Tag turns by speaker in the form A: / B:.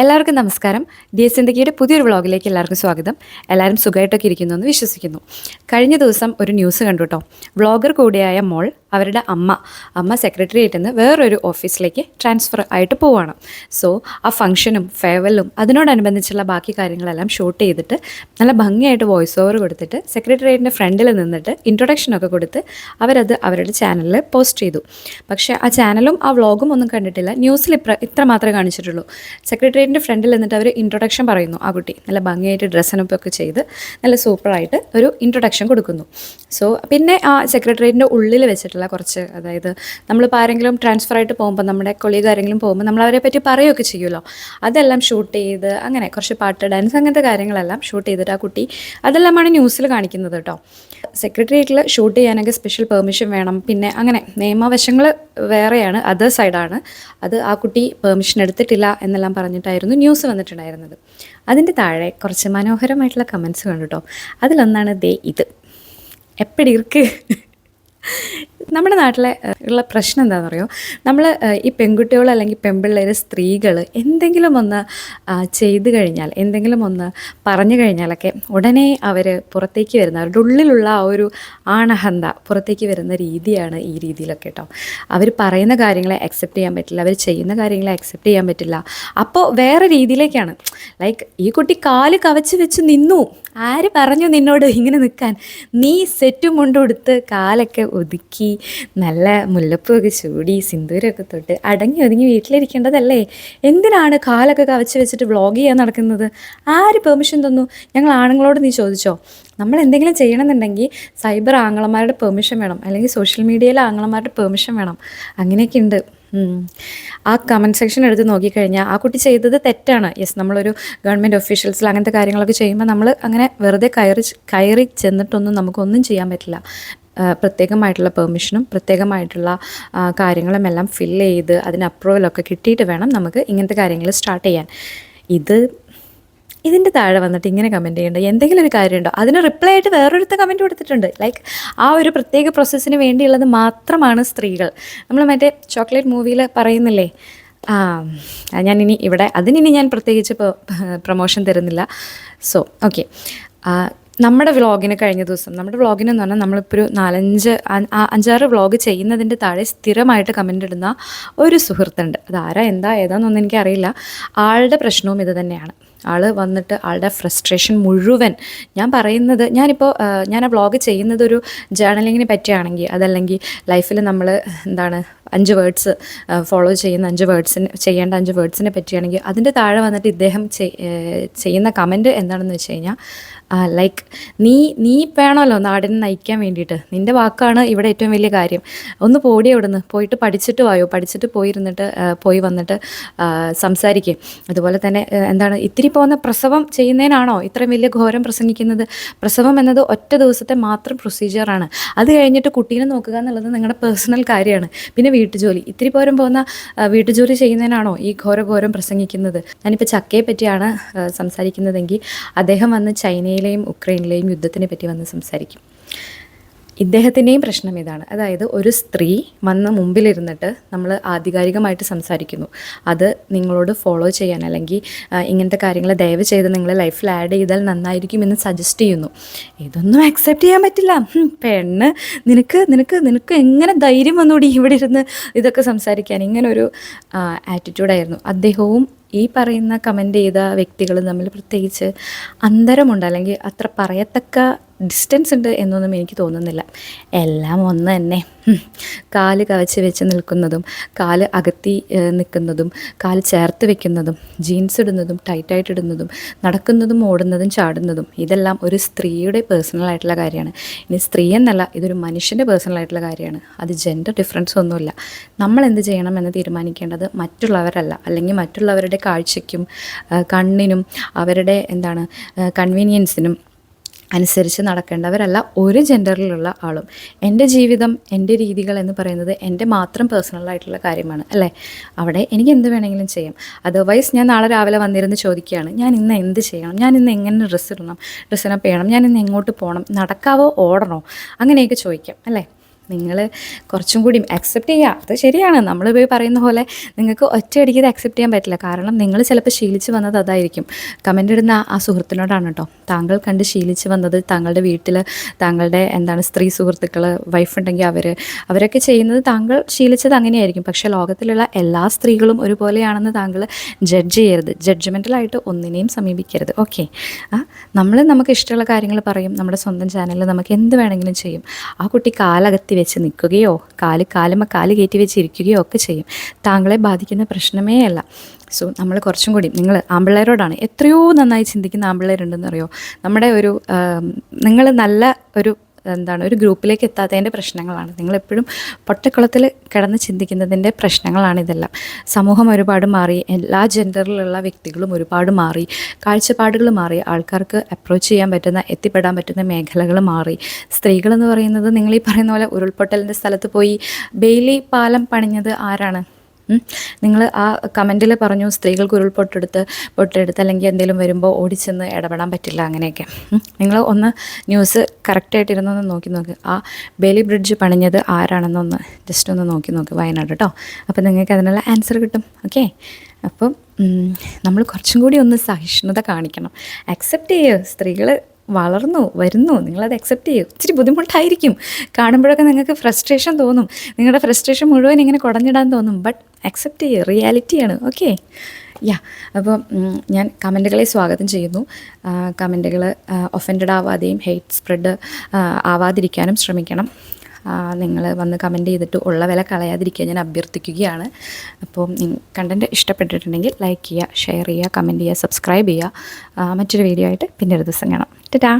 A: എല്ലാവർക്കും നമസ്കാരം. D S ഇന്ത്യയുടെ പുതിയൊരു വ്ളോഗിലേക്ക് എല്ലാവർക്കും സ്വാഗതം. എല്ലാവരും സുഖമായിട്ടൊക്കെ ഇരിക്കുന്നു എന്ന് വിശ്വസിക്കുന്നു. കഴിഞ്ഞ ദിവസം ഒരു ന്യൂസ് കണ്ടു കേട്ടോ വ്ളോഗർ കൂടിയായ മോൾ അവരുടെ അമ്മ അമ്മ സെക്രട്ടേറിയറ്റിൽ നിന്ന് വേറൊരു ഓഫീസിലേക്ക് ട്രാൻസ്ഫർ ആയിട്ട് പോവുകയാണ് സോ ആ ഫംഗ്ഷനും ഫെയർവെല്ലും അതിനോടനുബന്ധിച്ചുള്ള ബാക്കി കാര്യങ്ങളെല്ലാം ഷൂട്ട് ചെയ്തിട്ട് നല്ല ഭംഗിയായിട്ട് വോയിസ് ഓവർ കൊടുത്തിട്ട് സെക്രട്ടേറിയറ്റിന്റെ ഫ്രണ്ടിൽ നിന്നിട്ട് ഇൻട്രൊഡക്ഷനൊക്കെ കൊടുത്ത് അവരത് അവരുടെ ചാനലിൽ പോസ്റ്റ് ചെയ്തു. പക്ഷേ ആ ചാനലും ആ വ്ളോഗും ഒന്നും കണ്ടിട്ടില്ല. ന്യൂസിൽ ഇത്ര ഇത്ര മാത്രമേ കാണിച്ചിട്ടുള്ളൂ. സെക്രട്ടേറിയറ്റിന്റെ ഫ്രണ്ടിൽ നിന്നിട്ട് അവർ ഇൻട്രൊഡക്ഷൻ പറയുന്നു ആ കുട്ടി നല്ല ഭംഗിയായിട്ട് ഡ്രസ്സനപ്പ് ഒക്കെ ചെയ്ത് നല്ല സൂപ്പറായിട്ട് ഒരു ഇൻട്രൊഡക്ഷൻ കൊടുക്കുന്നു. സോ പിന്നെ ആ സെക്രട്ടേറിയറ്റിന്റെ ഉള്ളിൽ വെച്ചിട്ടുള്ള കുറച്ച് അതായത് നമ്മളിപ്പോൾ ആരെങ്കിലും ട്രാൻസ്ഫർ ആയിട്ട് പോകുമ്പോൾ നമ്മുടെ കൊളീഗ് ആരെങ്കിലും പോകുമ്പോൾ നമ്മൾ അവരെ പറ്റി പറയുകയൊക്കെ ചെയ്യുമല്ലോ. അതെല്ലാം ഷൂട്ട് ചെയ്ത് അങ്ങനെ കുറച്ച് പാട്ട് ഡാൻസ് അങ്ങനത്തെ കാര്യങ്ങളെല്ലാം ഷൂട്ട് ചെയ്തിട്ട് ആ കുട്ടി അതെല്ലാമാണ് ന്യൂസിൽ കാണിക്കുന്നത് കേട്ടോ. സെക്രട്ടേറിയറ്റിൽ ഷൂട്ട് ചെയ്യാനൊക്കെ സ്പെഷ്യൽ പെർമിഷൻ വേണം. പിന്നെ അങ്ങനെ നിയമവശങ്ങൾ വേറെയാണ് അതർ സൈഡാണ് അത് ആ കുട്ടി പെർമിഷൻ എടുത്തിട്ടില്ല എന്നെല്ലാം പറഞ്ഞിട്ടായിരുന്നു ന്യൂസ് വന്നിട്ടുണ്ടായിരുന്നത്. അതിന്റെ താഴെ കുറച്ച് മനോഹരമായിട്ടുള്ള കമൻസ് കണ്ടു കേട്ടോ. അതിലൊന്നാണ് ദേ ഇത്. എപ്പടി ഇർക്ക്? നമ്മുടെ നാട്ടിലെ ഉള്ള പ്രശ്നം എന്താണെന്ന് അറിയോ നമ്മൾ ഈ പെൺകുട്ടികൾ അല്ലെങ്കിൽ പെൺപിള്ളേർ സ്ത്രീകൾ എന്തെങ്കിലും ഒന്ന് ചെയ്തു കഴിഞ്ഞാൽ എന്തെങ്കിലും ഒന്ന് പറഞ്ഞു കഴിഞ്ഞാലൊക്കെ ഉടനെ അവർ പുറത്തേക്ക് വരുന്ന അവരുടെ ഉള്ളിലുള്ള ആ ഒരു ആണഹന്ത പുറത്തേക്ക് വരുന്ന രീതിയാണ് ഈ രീതിയിലൊക്കെ കേട്ടോ. അവർ പറയുന്ന കാര്യങ്ങളെ അക്സെപ്റ്റ് ചെയ്യാൻ പറ്റില്ല അവർ ചെയ്യുന്ന കാര്യങ്ങളെ അക്സെപ്റ്റ് ചെയ്യാൻ പറ്റില്ല. അപ്പോൾ വേറെ രീതിയിലേക്കാണ്. ലൈക്ക് ഈ കുട്ടി കാൽ കവച്ച് വെച്ച് നിന്നു. ആര് പറഞ്ഞു നിന്നോട് ഇങ്ങനെ നിൽക്കാൻ നീ സെറ്റും കൊണ്ടുകൊടുത്ത് കാലൊക്കെ ഒതുക്കി നല്ല മുല്ലപ്പൂവൊക്കെ ചൂടി സിന്ദൂരമൊക്കെ തൊട്ട് അടങ്ങി ഒതുങ്ങി വീട്ടിലിരിക്കേണ്ടതല്ലേ? എന്തിനാണ് കാലൊക്കെ കവച്ച് വെച്ചിട്ട് വ്ളോഗ് ചെയ്യാൻ നടക്കുന്നത്? ആര് പെർമിഷൻ തന്നു? ഞങ്ങൾ ആണുങ്ങളോട് നീ ചോദിച്ചോ? നമ്മൾ എന്തെങ്കിലും ചെയ്യണമെന്നുണ്ടെങ്കിൽ സൈബർ ആങ്ങളമാരുടെ പെർമിഷൻ വേണം. അല്ലെങ്കിൽ സോഷ്യൽ മീഡിയയിലെ ആങ്ങളമാരുടെ പെർമിഷൻ വേണം. അങ്ങനെയൊക്കെ ഉണ്ട്. ആ കമന്റ് സെക്ഷൻ എടുത്ത് നോക്കിക്കഴിഞ്ഞാൽ ആ കുട്ടി ചെയ്തത് തെറ്റാണ്. യെസ് നമ്മളൊരു ഗവൺമെന്റ് ഒഫീഷ്യൽസിൽ അങ്ങനത്തെ കാര്യങ്ങളൊക്കെ ചെയ്യുമ്പോൾ നമ്മൾ അങ്ങനെ വെറുതെ കയറി കയറി ചെന്നിട്ടൊന്നും നമുക്കൊന്നും ചെയ്യാൻ പറ്റില്ല. പ്രത്യേകമായിട്ടുള്ള പെർമിഷനും പ്രത്യേകമായിട്ടുള്ള കാര്യങ്ങളും എല്ലാം ഫിൽ ചെയ്ത് അതിന് അപ്രൂവലൊക്കെ കിട്ടിയിട്ട് വേണം നമുക്ക് ഇങ്ങനത്തെ കാര്യങ്ങൾ സ്റ്റാർട്ട് ചെയ്യാൻ. ഇത് ഇതിന്റെ താഴെ വന്നിട്ട് ഇങ്ങനെ കമന്റ് ചെയ്യേണ്ട. എന്തെങ്കിലും ഒരു കാര്യമുണ്ടോ? അതിന് റിപ്ലൈ ആയിട്ട് വേറൊരുത്ത കമന്റ് കൊടുത്തിട്ടുണ്ട്. ലൈക്ക് ആ ഒരു പ്രത്യേക പ്രോസസ്സിന് വേണ്ടിയുള്ളത് മാത്രമാണ് സ്ത്രീകൾ. നമ്മൾ മറ്റേ ചോക്ലേറ്റ് മൂവിയിൽ പറയുന്നില്ലേ? ആ ഞാനിനി ഇവിടെ അതിനിനി ഞാൻ പ്രത്യേകിച്ച് പ്രൊമോഷൻ തരുന്നില്ല. സോ ഓക്കെ നമ്മുടെ വ്ളോഗിന് കഴിഞ്ഞ ദിവസം നമ്മുടെ വ്ളോഗിന് എന്ന് പറഞ്ഞാൽ നമ്മളിപ്പോൾ ഒരു നാലഞ്ച് അഞ്ചാറ് വ്ളോഗ് ചെയ്യുന്നതിന്റെ താഴെ സ്ഥിരമായിട്ട് കമന്റ് ഇടുന്ന ഒരു സുഹൃത്തുണ്ട്. ആരാ എന്താ ഏതാണെന്നൊന്നും എനിക്കറിയില്ല. ആളുടെ പ്രശ്നവും ഇത് തന്നെയാണ്. ആൾ വന്നിട്ട് ആളുടെ ഫ്രസ്ട്രേഷൻ മുഴുവൻ ഞാൻ പറയുന്നത് ഞാനിപ്പോൾ ഞാൻ ആ വ്ളോഗ് ചെയ്യുന്നത് ഒരു ജേർണലിങ്ങിനെ പറ്റിയാണെങ്കിൽ അതല്ലെങ്കിൽ ലൈഫിൽ നമ്മൾ എന്താണ് അഞ്ച് വേർഡ്സ് ഫോളോ ചെയ്യുന്ന അഞ്ച് വേർഡ്സിന് ചെയ്യേണ്ട അഞ്ച് വേർഡ്സിനെ പറ്റിയാണെങ്കിൽ അതിന്റെ താഴെ വന്നിട്ട് ഇദ്ദേഹം ചെയ്യുന്ന കമന്റ് എന്താണെന്ന് വെച്ച് കഴിഞ്ഞാൽ ലൈക്ക് നീ നീ വേണമല്ലോ നാടിനെ നയിക്കാൻ വേണ്ടിയിട്ട്. നിന്റെ വാക്കാണ് ഇവിടെ ഏറ്റവും വലിയ കാര്യം. ഒന്ന് പോടി അവിടുന്ന്. പോയിട്ട് പഠിച്ചിട്ട് വായോ? പഠിച്ചിട്ട് പോയിരുന്നിട്ട് പോയി വന്നിട്ട് സംസാരിക്കും. അതുപോലെ തന്നെ എന്താണ് ഇത്തിരി പോകുന്ന പ്രസവം ചെയ്യുന്നതിനാണോ ഇത്രയും വലിയ ഘോരം പ്രസംഗിക്കുന്നത്? പ്രസവം എന്നത് ഒറ്റ ദിവസത്തെ മാത്രം പ്രൊസീജിയറാണ് അത് കഴിഞ്ഞിട്ട് കുട്ടീനെ നോക്കുക എന്നുള്ളത് നിങ്ങളുടെ പേഴ്സണൽ കാര്യമാണ്. പിന്നെ വീട്ടുജോലി. ഇത്തിരി പോരം പോകുന്ന വീട്ടുജോലി ചെയ്യുന്നതിനാണോ ഈ ഘോരഘോരം പ്രസംഗിക്കുന്നത്? ഞാനിപ്പോൾ ചക്കയെ പറ്റിയാണ് സംസാരിക്കുന്നതെങ്കിൽ അദ്ദേഹം വന്ന് ചൈനയിലെയും ഉക്രൈനിലെയും യുദ്ധത്തിനെ പറ്റി വന്ന് സംസാരിക്കും. ഇദ്ദേഹത്തിന്റെയും പ്രശ്നം ഇതാണ്. അതായത് ഒരു സ്ത്രീ വന്ന് മുമ്പിലിരുന്നിട്ട് നമ്മൾ ആധികാരികമായിട്ട് സംസാരിക്കുന്നു. അത് നിങ്ങളോട് ഫോളോ ചെയ്യാൻ അല്ലെങ്കിൽ ഇങ്ങനത്തെ കാര്യങ്ങൾ ദയവ് ചെയ്ത് നിങ്ങളെ ലൈഫിൽ ആഡ് ചെയ്താൽ നന്നായിരിക്കും എന്ന് സജസ്റ്റ് ചെയ്യുന്നു. ഇതൊന്നും അക്സെപ്റ്റ് ചെയ്യാൻ പറ്റില്ല. പെണ്ണ് നിനക്ക് നിനക്ക് നിനക്ക് എങ്ങനെ ധൈര്യം വന്നുകൂടി ഇവിടെ ഇരുന്ന് ഇതൊക്കെ സംസാരിക്കാൻ? ഇങ്ങനൊരു ആറ്റിറ്റ്യൂഡായിരുന്നു അദ്ദേഹവും ഈ പറയുന്ന കമന്റ് ചെയ്ത വ്യക്തികൾ തമ്മിൽ പ്രത്യേകിച്ച് അന്തരമുണ്ട്. അല്ലെങ്കിൽ അത്ര പറയത്തക്ക ഡിസ്റ്റൻസ് ഉണ്ട് എന്നൊന്നും എനിക്ക് തോന്നുന്നില്ല. എല്ലാം ഒന്ന് തന്നെ. കാൽ കവച്ച് വെച്ച് നിൽക്കുന്നതും കാൽ അകത്തി നിൽക്കുന്നതും കാൽ ചേർത്ത് വെക്കുന്നതും ജീൻസ് ഇടുന്നതും ടൈറ്റായിട്ട് ഇടുന്നതും നടക്കുന്നതും ഓടുന്നതും ചാടുന്നതും ഇതെല്ലാം ഒരു സ്ത്രീയുടെ പേഴ്സണൽ ആയിട്ടുള്ള കാര്യമാണ്. ഇനി സ്ത്രീ എന്നല്ല ഇതൊരു മനുഷ്യന്റെ പേഴ്സണൽ ആയിട്ടുള്ള കാര്യമാണ്. അത് ജെൻഡർ ഡിഫറൻസ് ഒന്നുമില്ല. നമ്മൾ എന്ത് ചെയ്യണം എന്ന് തീരുമാനിക്കേണ്ടത് മറ്റുള്ളവരല്ല. അല്ലെങ്കിൽ മറ്റുള്ളവരുടെ കാഴ്ചയ്ക്കും കണ്ണിനും അവരുടെ എന്താണ് കൺവീനിയൻസിനും അനുസരിച്ച് നടക്കേണ്ടവരല്ല ഒരു ജെൻഡറിലുള്ള ആളും. എന്റെ ജീവിതം എന്റെ രീതികൾ എന്ന് പറയുന്നത് എന്റെ മാത്രം പേഴ്സണലായിട്ടുള്ള കാര്യമാണ് അല്ലേ? അവിടെ എനിക്ക് എന്ത് വേണമെങ്കിലും ചെയ്യാം. അതർവൈസ് ഞാൻ നാളെ രാവിലെ വന്നിരുന്ന് ചോദിക്കുകയാണ് ഞാൻ ഇന്ന് എന്ത് ചെയ്യണം? ഞാൻ ഇന്ന് എങ്ങനെ ഡ്രസ്സ് ഇടണം? ഡ്രസ്സിനപ്പ് ചെയ്യണം? ഞാൻ ഇന്ന് എങ്ങോട്ട് പോകണം? നടക്കാവോ? ഓടണോ? അങ്ങനെയൊക്കെ ചോദിക്കാം അല്ലേ? നിങ്ങൾ കുറച്ചും കൂടി അക്സെപ്റ്റ് ചെയ്യുക അത് ശരിയാണ്. നമ്മൾ പോയി പറയുന്ന പോലെ നിങ്ങൾക്ക് ഒറ്റയടിക്ക് ഇത് അക്സെപ്റ്റ് ചെയ്യാൻ പറ്റില്ല. കാരണം നിങ്ങൾ ചിലപ്പോൾ ശീലിച്ച് വന്നത് അതായിരിക്കും. കമന്റ് ഇടുന്ന ആ സുഹൃത്തിനോടാണ് കേട്ടോ താങ്കൾ കണ്ട് ശീലിച്ച് വന്നത് താങ്കളുടെ വീട്ടിൽ താങ്കളുടെ എന്താണ് സ്ത്രീ സുഹൃത്തുക്കൾ വൈഫ് ഉണ്ടെങ്കിൽ അവർ അവരൊക്കെ ചെയ്യുന്നത് താങ്കൾ ശീലിച്ചത് അങ്ങനെയായിരിക്കും. പക്ഷെ ലോകത്തിലുള്ള എല്ലാ സ്ത്രീകളും ഒരുപോലെയാണെന്ന് താങ്കൾ ജഡ്ജ് ചെയ്യരുത്. ജഡ്ജ്മെന്റലായിട്ട് ഒന്നിനെയും സമീപിക്കരുത്. ഓക്കെ നമ്മൾ നമുക്ക് ഇഷ്ടമുള്ള കാര്യങ്ങൾ പറയും. നമ്മുടെ സ്വന്തം ചാനലിൽ നമുക്ക് എന്ത് വേണമെങ്കിലും ചെയ്യും. ആ കുട്ടി കാലകത്തി വെച്ച് നിൽക്കുകയോ കാൽ കാലുമ കാൽ കയറ്റി വെച്ച് ഇരിക്കുകയോ ഒക്കെ ചെയ്യും. താങ്കളെ ബാധിക്കുന്ന പ്രശ്നമേ അല്ല. സോ നമ്മൾ കുറച്ചും കൂടി നിങ്ങൾ ആമ്പിള്ളേരോടാണ് എത്രയോ നന്നായി ചിന്തിക്കുന്ന ആമ്പിള്ളേരുണ്ടെന്ന് അറിയോ നമ്മുടെ ഒരു നിങ്ങൾ നല്ല ഒരു എന്താണ് ഒരു ഗ്രൂപ്പിലേക്ക് എത്താത്തതിന്റെ പ്രശ്നങ്ങളാണ്. നിങ്ങളെപ്പോഴും പൊട്ടക്കുളത്തിൽ കിടന്ന് ചിന്തിക്കുന്നതിന്റെ പ്രശ്നങ്ങളാണ് ഇതെല്ലാം. സമൂഹം ഒരുപാട് മാറി എല്ലാ ജെൻഡറിലുള്ള വ്യക്തികളും ഒരുപാട് മാറി കാഴ്ചപ്പാടുകൾ മാറി ആൾക്കാർക്ക് അപ്രോച്ച് ചെയ്യാൻ പറ്റുന്ന എത്തിപ്പെടാൻ പറ്റുന്ന മേഖലകൾ മാറി. സ്ത്രീകളെന്ന് പറയുന്നത് നിങ്ങൾ ഈ പറയുന്ന പോലെ ഉരുൾപൊട്ടലിന്റെ സ്ഥലത്ത് പോയി ബെയിലി പാലം പണിഞ്ഞത് ആരാണ്? നിങ്ങൾ ആ കമന്റിൽ പറഞ്ഞു സ്ത്രീകൾക്ക് ഉരുൾപൊട്ടെടുത്ത് പൊട്ടെടുത്ത് അല്ലെങ്കിൽ എന്തെങ്കിലും വരുമ്പോൾ ഓടിച്ചെന്ന് ഇടപെടാൻ പറ്റില്ല അങ്ങനെയൊക്കെ. നിങ്ങൾ ഒന്ന് ന്യൂസ് കറക്റ്റായിട്ടിരുന്നൊന്ന് നോക്കി നോക്ക്. ആ ബേലി ബ്രിഡ്ജ് പണിഞ്ഞത് ആരാണെന്നൊന്ന് ജസ്റ്റ് ഒന്ന് നോക്കി നോക്ക് വയനാട് കേട്ടോ അപ്പോൾ നിങ്ങൾക്ക് അതിനുള്ള ആൻസർ കിട്ടും. ഓക്കെ അപ്പം നമ്മൾ കുറച്ചും കൂടി ഒന്ന് സഹിഷ്ണുത കാണിക്കണം. അക്സെപ്റ്റ് ചെയ്യുക സ്ത്രീകൾ വളർന്നു വരുന്നു. നിങ്ങളത് അക്സെപ്റ്റ് ചെയ്യും. ഇച്ചിരി ബുദ്ധിമുട്ടായിരിക്കും. കാണുമ്പോഴൊക്കെ നിങ്ങൾക്ക് ഫ്രസ്ട്രേഷൻ തോന്നും. നിങ്ങളുടെ ഫ്രസ്ട്രേഷൻ മുഴുവൻ ഇങ്ങനെ കുടഞ്ഞിടാൻ തോന്നും. ബട്ട് അക്സെപ്റ്റ് ചെയ്യുക റിയാലിറ്റിയാണ് ഓക്കെ യാ അപ്പോൾ ഞാൻ കമന്റുകളെ സ്വാഗതം ചെയ്യുന്നു. കമന്റുകൾ ഒഫൻഡഡ് ആവാതെയും ഹെയ്റ്റ് സ്പ്രെഡ് ആവാതിരിക്കാനും ശ്രമിക്കണം. നിങ്ങൾ വന്ന് കമന്റ് ചെയ്തിട്ട് ഉള്ള വില കളയാതിരിക്കാൻ ഞാൻ അഭ്യർത്ഥിക്കുകയാണ്. അപ്പോൾ കണ്ടന്റ് ഇഷ്ടപ്പെട്ടിട്ടുണ്ടെങ്കിൽ ലൈക്ക് ചെയ്യുക ഷെയർ ചെയ്യുക കമന്റ് ചെയ്യുക സബ്സ്ക്രൈബ് ചെയ്യുക. മറ്റൊരു വീഡിയോ ആയിട്ട് പിന്നൊരു ദിവസം കാണാം. ടാ